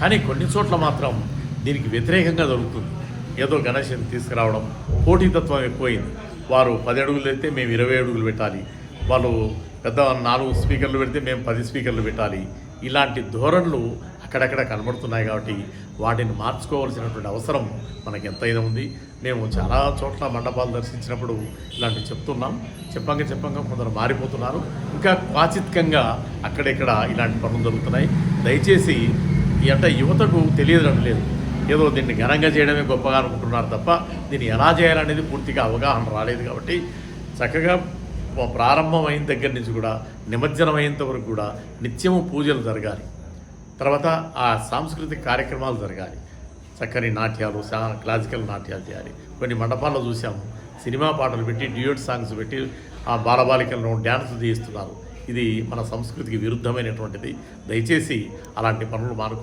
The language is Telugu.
కానీ కొన్ని చోట్ల మాత్రం దీనికి వ్యతిరేకంగా జరుగుతుంది. ఏదో గణేష్ని తీసుకురావడం పోటీతత్వం ఎక్కువైంది. వారు పది అడుగులు పెడితే మేము ఇరవై అడుగులు పెట్టాలి. వాళ్ళు పెద్ద నాలుగు స్పీకర్లు పెడితే మేము పది స్పీకర్లు పెట్టాలి. ఇలాంటి ధోరణులు అక్కడక్కడ కనబడుతున్నాయి కాబట్టి వాటిని మార్చుకోవాల్సినటువంటి అవసరం మనకి ఎంతైనా ఉంది. మేము చాలా చోట్ల మండపాలు దర్శించినప్పుడు ఇలాంటివి చెప్తున్నాం. చెప్పంగా చెప్పంగా కొందరు మారిపోతున్నారు. ఇంకా క్వాచిత్కంగా అక్కడెక్కడ ఇలాంటి పనులు జరుగుతున్నాయి. దయచేసి అంటే యువతకు తెలియడం లేదు. ఏదో దీన్ని ఘనంగా చేయడమే గొప్పగా అనుకుంటున్నారు తప్ప దీన్ని ఎలా చేయాలనేది పూర్తిగా అవగాహన రాలేదు కాబట్టి చక్కగా ప్రారంభమైన దగ్గర నుంచి కూడా నిమజ్జనం అయ్యేంత వరకు కూడా నిత్యము పూజలు జరగాలి. తర్వాత ఆ సాంస్కృతిక కార్యక్రమాలు జరగాలి. చక్కని నాట్యాలు సా క్లాసికల్ నాట్యాలు చేయాలి. కొన్ని మండపాల్లో చూసాము సినిమా పాటలు పెట్టి డ్యూయట్ సాంగ్స్ పెట్టి ఆ బాలబాలికలను డ్యాన్స్ చేయిస్తున్నారు ఇది మన సంస్కృతికి విరుద్ధమైనటువంటిది. దయచేసి అలాంటి పనులు మానుకో